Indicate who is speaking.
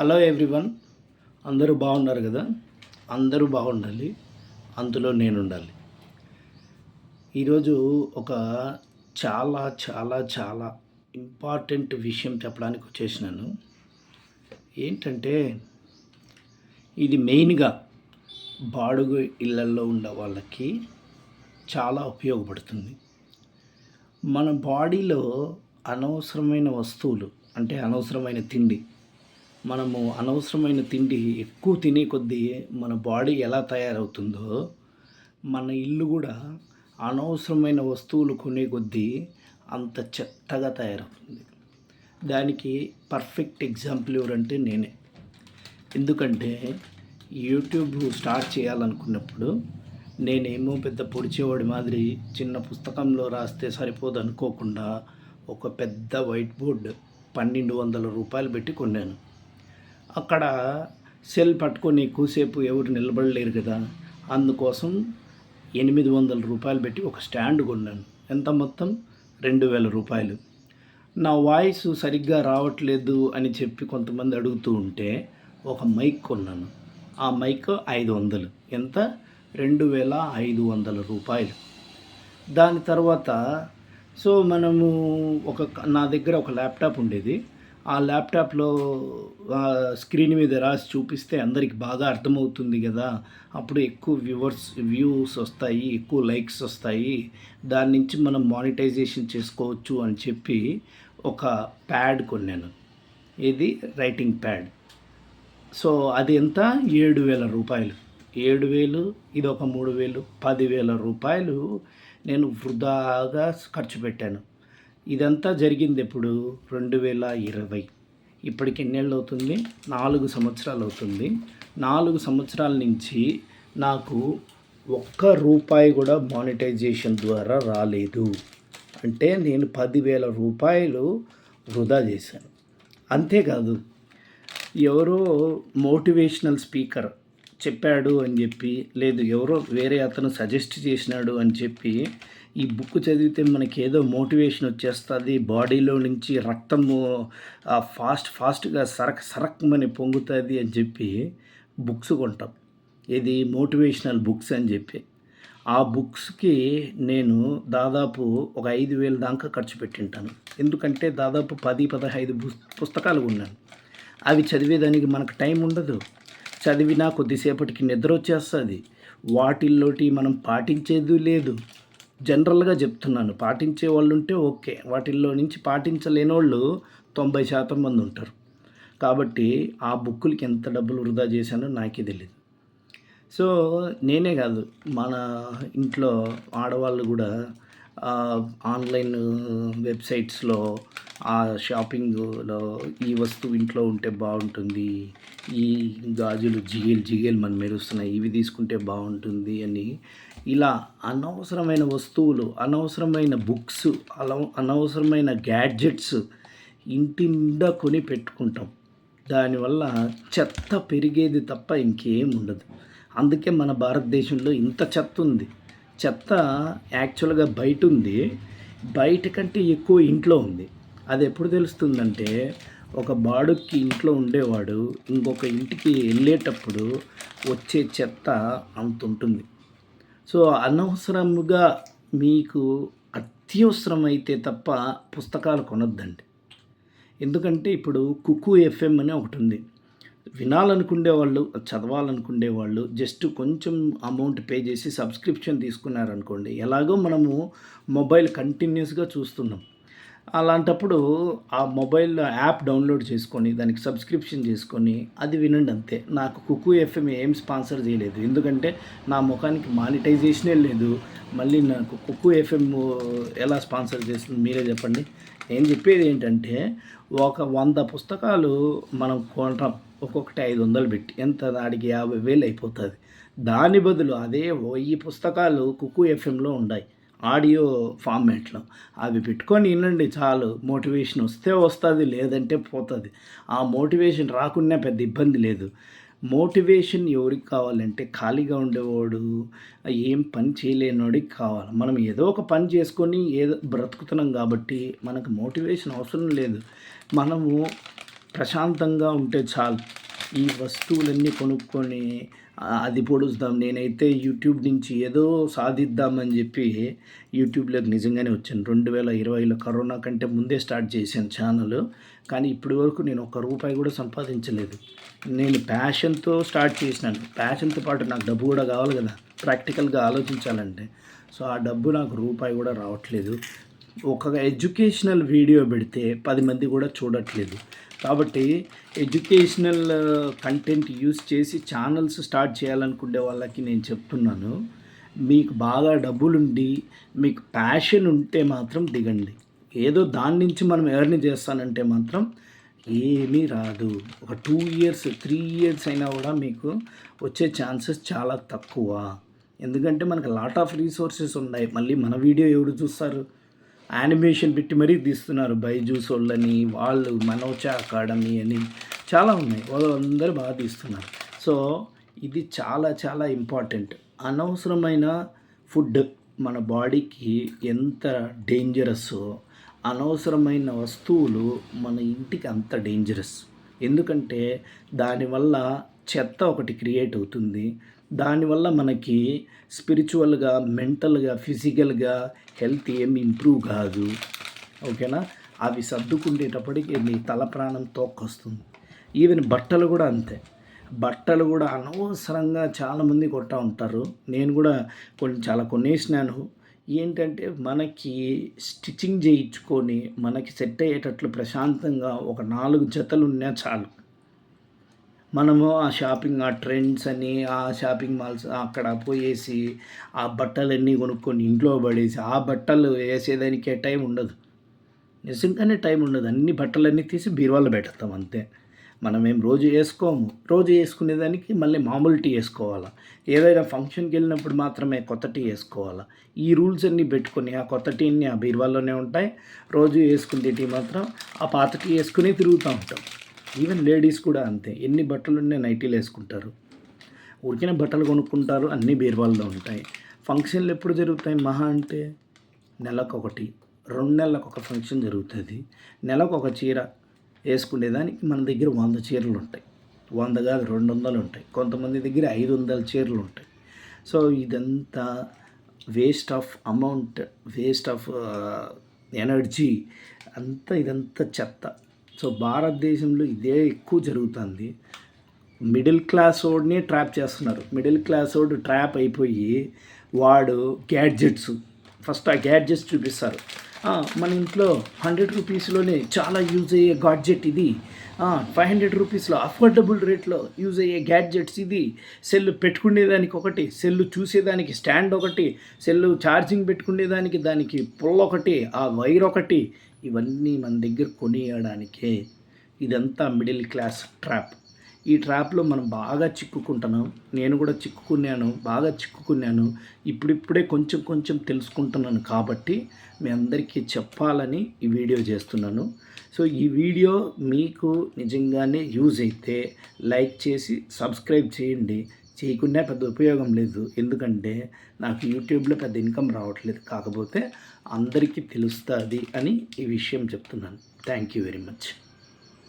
Speaker 1: Hello everyone అందరూ బాగున్నారు కదా? అందరూ బాగుండాలి. అందులో నేను ఉండాలి ఈరోజు ఒక చాలా చాలా చాలా ఇంపార్టెంట్ విషయం చెప్పడానికి వచ్చేసినాను. ఏంటంటే ఇది మెయిన్గా బాడుగు ఇళ్ళల్లో ఉండే వాళ్ళకి చాలా ఉపయోగపడుతుంది. మన బాడీలో అనవసరమైన వస్తువులు అంటే అనవసరమైన తిండి మనము అనవసరమైన తిండి ఎక్కువ తినే కొద్దీ మన బాడీ ఎలా తయారవుతుందో మన ఇల్లు కూడా అనవసరమైన వస్తువులు కొనే కొద్దీ అంత చెత్తగా తయారవుతుంది. దానికి పర్ఫెక్ట్ ఎగ్జాంపుల్ ఎవరంటే నేనే. ఎందుకంటే యూట్యూబ్ స్టార్ట్ చేయాలనుకున్నప్పుడు నేనేమో పెద్ద పొడిచేవాడి మాదిరి చిన్న పుస్తకంలో రాస్తే సరిపోదు అనుకోకుండా ఒక పెద్ద వైట్ బోర్డ్ పన్నెండు వందల రూపాయలు పెట్టి కొన్నాను. అక్కడ సెల్ పట్టుకొని ఎక్కువసేపు ఎవరు నిలబడలేరు కదా. అందుకోసం ఎనిమిది వందల రూపాయలు పెట్టి ఒక స్టాండ్ కొన్నాను. ఎంత మొత్తం? రెండు వేల రూపాయలు. నా వాయిస్ సరిగ్గా రావట్లేదు అని చెప్పి కొంతమంది అడుగుతూ ఉంటే ఒక మైక్ కొన్నాను. ఆ మైక్ ఐదు వందలు. ఎంత? రెండు వేల ఐదు వందల రూపాయలు. దాని తర్వాత సో మనము ఒక నా దగ్గర ఒక ల్యాప్టాప్ ఉండేది. ఆ ల్యాప్టాప్లో స్క్రీన్ మీద రాసి చూపిస్తే అందరికి బాగా అర్థమవుతుంది కదా. అప్పుడు ఎక్కువ వ్యూవర్స్ వ్యూస్ వస్తాయి ఎక్కువ లైక్స్ వస్తాయి. దాని నుంచి మనం మానిటైజేషన్ చేసుకోవచ్చు అని చెప్పి ఒక ప్యాడ్ కొన్నాను. ఇది రైటింగ్ ప్యాడ్. సో అది ఎంత? ఏడు వేల రూపాయలు. ఏడు వేలు ఇది ఒక మూడు వేలు పదివేల రూపాయలు నేను వృధాగా ఖర్చు పెట్టాను. ఇదంతా జరిగింది ఎప్పుడు? రెండు వేల ఇరవై. ఇప్పటికి ఎన్నేళ్ళు అవుతుంది? నాలుగు సంవత్సరాలు అవుతుంది. నాలుగు సంవత్సరాల నుంచి నాకు ఒక్క రూపాయి కూడా మానిటైజేషన్ ద్వారా రాలేదు. అంటే నేను పదివేల రూపాయలు వృధా చేశాను. అంతేకాదు ఎవరో మోటివేషనల్ స్పీకర్ చెప్పాడు అని చెప్పి లేదు ఎవరో వేరే అతను సజెస్ట్ చేసినాడు అని చెప్పి ఈ బుక్ చదివితే మనకి ఏదో మోటివేషన్ వచ్చేస్తుంది. బాడీలో నుంచి రక్తము ఫాస్ట్ ఫాస్ట్గా సరక్ సరక్మని పొంగుతుంది అని చెప్పి బుక్స్ కొంటాం. ఇది మోటివేషనల్ బుక్స్ అని చెప్పి. ఆ బుక్స్కి నేను దాదాపు ఒక ఐదు వేల దాకా ఖర్చు పెట్టింటాను. ఎందుకంటే దాదాపు పది పదహైదు పుస్తకాలు ఉన్నాను అవి చదివేదానికి మనకు టైం ఉండదు. చదివినా కొద్దిసేపటికి నిద్ర వచ్చేస్తుంది. వాటిల్లోటి మనం పాటించేది లేదు. జనరల్గా చెప్తున్నాను. పాటించే వాళ్ళు ఉంటే ఓకే. వాటిల్లో నుంచి పాటించలేని వాళ్ళు తొంభై శాతం మంది ఉంటారు. కాబట్టి ఆ బుక్కులకి ఎంత డబ్బులు వృధా చేశానో నాకే తెలియదు సో నేనే కాదు. మన ఇంట్లో ఆడవాళ్ళు కూడా ఆన్లైన్ వెబ్సైట్స్లో ఆ షాపింగ్లో ఈ వస్తువు ఇంట్లో ఉంటే బాగుంటుంది. ఈ గాజులు జిగేలు జిగేలు మన మెరుస్తున్నాయి ఇవి తీసుకుంటే బాగుంటుంది అని ఇలా అనవసరమైన వస్తువులు అనవసరమైన బుక్స్ అలా అనవసరమైన గ్యాడ్జెట్స్ ఇంటి నిండా కొని పెట్టుకుంటాం. దానివల్ల చెత్త పెరిగేది తప్ప ఇంకేం ఉండదు. అందుకే మన భారతదేశంలో ఇంత చెత్త ఉంది. చెత్త యాక్చువల్గా బయట ఉంది. బయట కంటే ఎక్కువ ఇంట్లో ఉంది. అది ఎప్పుడు తెలుస్తుందంటే ఒక బాడుక్కి ఇంట్లో ఉండేవాడు ఇంకొక ఇంటికి వెళ్ళేటప్పుడు వచ్చే చెత్త అంత ఉంటుంది. సో అనవసరముగా మీకు అత్యవసరమైతే తప్ప పుస్తకాలు కొనొద్దండి. ఎందుకంటే ఇప్పుడు కుకు ఎఫ్ఎం అనే ఒకటి ఉంది. వినాలనుకునే వాళ్ళు చదవాలనుకునే వాళ్ళు జస్ట్ కొంచెం అమౌంట్ పే చేసి సబ్స్క్రిప్షన్ తీసుకున్నారనుకోండి ఎలాగో మనము మొబైల్ కంటిన్యూస్గా చూస్తున్నాం. అలాంటప్పుడు ఆ మొబైల్లో యాప్ డౌన్లోడ్ చేసుకొని దానికి సబ్స్క్రిప్షన్ చేసుకొని అది వినండి అంతే. నాకు కుకు ఎఫ్ఎం ఏం స్పాన్సర్ చేయలేదు. ఎందుకంటే నా ముఖానికి మానిటైజేషనే లేదు. మళ్ళీ నాకు కుకు ఎఫ్ఎం ఎలా స్పాన్సర్ చేస్తుంది మీరే చెప్పండి. నేను చెప్పేది ఏంటంటే ఒక వంద పుస్తకాలు మనం కొంటాం ఒక్కొక్కటి ఐదు వందలు పెట్టి ఎంత దాడికి యాభై వేలు అయిపోతుంది. దాని బదులు అదే వెయ్యి పుస్తకాలు కుకు ఎఫ్ఎంలో ఉన్నాయి ఆడియో ఫార్మేట్లో. అవి పెట్టుకొని వినండి చాలు. మోటివేషన్ వస్తే వస్తుంది లేదంటే పోతుంది. ఆ మోటివేషన్ రాకుండా పెద్ద ఇబ్బంది లేదు. మోటివేషన్ ఎవరికి కావాలంటే ఖాళీగా ఉండేవాడు ఏం పని చేయలేనివాడికి కావాలి. మనం ఏదో ఒక పని చేసుకొని ఏదో బ్రతుకుతున్నాం కాబట్టి మనకు మోటివేషన్ అవసరం లేదు. మనము ప్రశాంతంగా ఉంటే చాలు. ఈ వస్తువులన్నీ కొనుక్కొని అది పొడుస్తాం. నేనైతే యూట్యూబ్ నుంచి ఏదో సాధిద్దామని చెప్పి యూట్యూబ్లోకి నిజంగానే వచ్చాను. రెండు వేల ఇరవైలో కరోనా కంటే ముందే స్టార్ట్ చేశాను ఛానల్. కానీ ఇప్పటి వరకు నేను ఒక్క రూపాయి కూడా సంపాదించలేదు. నేను ప్యాషన్తో స్టార్ట్ చేసినాను. ప్యాషన్తో పాటు నాకు డబ్బు కూడా కావాలి కదా. ప్రాక్టికల్గా ఆలోచించాలంటే. సో ఆ డబ్బు నాకు రూపాయి కూడా రావట్లేదు. ఒక ఎడ్యుకేషనల్ వీడియో పెడితే పది మంది కూడా చూడట్లేదు. కాబట్టి ఎడ్యుకేషనల్ కంటెంట్ యూస్ చేసి ఛానల్స్ స్టార్ట్ చేయాలనుకునే వాళ్ళకి నేను చెప్తున్నాను. మీకు బాగా డబ్బులుండి మీకు ప్యాషన్ ఉంటే మాత్రం దిగండి. ఏదో దాని నుంచి మనం ఎర్న్ చేస్తానంటే మాత్రం ఏమీ రాదు. ఒక టూ ఇయర్స్ త్రీ ఇయర్స్ అయినా కూడా మీకు వచ్చే ఛాన్సెస్ చాలా తక్కువ. ఎందుకంటే మనకు లాట్ ఆఫ్ రీసోర్సెస్ ఉన్నాయి. మళ్ళీ మన వీడియో ఎవరు చూస్తారు? యానిమేషన్ పెట్టి మరీ తీస్తున్నారు. బైజూస్ వాళ్ళని వాళ్ళు మనోచా అకాడమీ అని చాలా ఉన్నాయి. వాళ్ళందరూ బాగా తీస్తున్నారు. సో ఇది చాలా చాలా ఇంపార్టెంట్. అనవసరమైన ఫుడ్ మన బాడీకి ఎంత డేంజరస్ అనవసరమైన వస్తువులు మన ఇంటికి అంత డేంజరస్. ఎందుకంటే దానివల్ల చెత్త ఒకటి క్రియేట్ అవుతుంది. దానివల్ల మనకి స్పిరిచువల్గా మెంటల్గా ఫిజికల్గా హెల్త్ ఏమి ఇంప్రూవ్ కాదు. ఓకేనా? అవి సర్దుకుండేటప్పటికి మీ తల ప్రాణం తోక్కొస్తుంది. ఈవెన్ బట్టలు కూడా అంతే. బట్టలు కూడా అనవసరంగా చాలామంది కొట్టా ఉంటారు. నేను కూడా కొన్ని చాలా కొనేసినాను. ఏంటంటే మనకి స్టిచ్చింగ్ చేయించుకొని మనకి సెట్ అయ్యేటట్లు ప్రశాంతంగా ఒక నాలుగు జతలు ఉన్నా చాలు. మనము ఆ షాపింగ్ ఆ ట్రెండ్స్ అని ఆ షాపింగ్ మాల్స్ అక్కడ పోయేసి ఆ బట్టలన్నీ కొనుక్కొని ఇంట్లో పడేసి ఆ బట్టలు వేసేదానికే టైం ఉండదు. నిజంగానే టైం ఉండదు. అన్ని బట్టలన్నీ తీసి బీరువాలో పెడతాం అంతే. మనం ఏం రోజు వేసుకోము. రోజు వేసుకునేదానికి మళ్ళీ మామూలు టీ వేసుకోవాలా? ఏదైనా ఫంక్షన్కి వెళ్ళినప్పుడు మాత్రమే కొత్త టీ వేసుకోవాలా? ఈ రూల్స్ అన్నీ పెట్టుకొని ఆ కొత్త టీని ఆ బీరువాలోనే ఉంటాయి. రోజు వేసుకునే టీ మాత్రం ఆ పాత టీ వేసుకుని తిరుగుతూ ఉంటాం. ఈవెన్ లేడీస్ కూడా అంతే. ఎన్ని బట్టలు ఉన్నాయి నైటీలు వేసుకుంటారు? ఉడికిన బట్టలు కొనుక్కుంటారు అన్నీ బీరువాల్లో ఉంటాయి. ఫంక్షన్లు ఎప్పుడు జరుగుతాయి? మహా అంటే నెలకు ఒకటి రెండు నెలలకు ఒక ఫంక్షన్ జరుగుతుంది. నెలకు ఒక చీర వేసుకునేదానికి మన దగ్గర వంద చీరలు ఉంటాయి. వంద కాదు రెండు వందలు ఉంటాయి. కొంతమంది దగ్గర ఐదు వందల చీరలు ఉంటాయి. సో ఇదంతా waste of amount waste of energy అంతా ఇదంతా చెత్త. సో భారతదేశంలో ఇదే ఎక్కువ జరుగుతుంది. మిడిల్ క్లాస్ వాడిని ట్రాప్ చేస్తున్నారు. మిడిల్ క్లాస్ వాడు ట్రాప్ అయిపోయి వాడు గ్యాడ్జెట్స్ ఫస్ట్ ఆ గ్యాడ్జెట్స్ చూపిస్తారు. మన ఇంట్లో హండ్రెడ్ రూపీస్లోనే చాలా యూజ్ అయ్యే గాడ్జెట్ ఇది. ఫైవ్ హండ్రెడ్ రూపీస్లో అఫోర్డబుల్ రేట్లో యూజ్ అయ్యే గ్యాడ్జెట్స్ ఇది. సెల్ పెట్టుకునేదానికి ఒకటి సెల్ చూసేదానికి స్టాండ్ ఒకటి సెల్ ఛార్జింగ్ పెట్టుకునేదానికి దానికి పుల్ల ఒకటి ఆ వైర్ ఒకటి ఇవన్నీ మన దగ్గర కొనియడానికే ఇదంతా మిడిల్ క్లాస్ ట్రాప్. ఈ ట్రాప్లో మనం బాగా చిక్కుకుంటున్నాం. నేను కూడా చిక్కుకున్నాను బాగా చిక్కుకున్నాను. ఇప్పుడిప్పుడే కొంచెం కొంచెం తెలుసుకుంటున్నాను కాబట్టి మీ అందరికీ చెప్పాలని ఈ వీడియో చేస్తున్నాను. సో ఈ వీడియో మీకు నిజంగానే యూజ్ అయితే లైక్ చేసి సబ్స్క్రైబ్ చేయండి. చేయకుండా పెద్ద ఉపయోగం లేదు. ఎందుకంటే నాకు యూట్యూబ్లో పెద్ద ఇన్కమ్ రావట్లేదు. కాకపోతే అందరికీ తెలుస్తుంది అని ఈ విషయం చెప్తున్నాను. Thank you very much.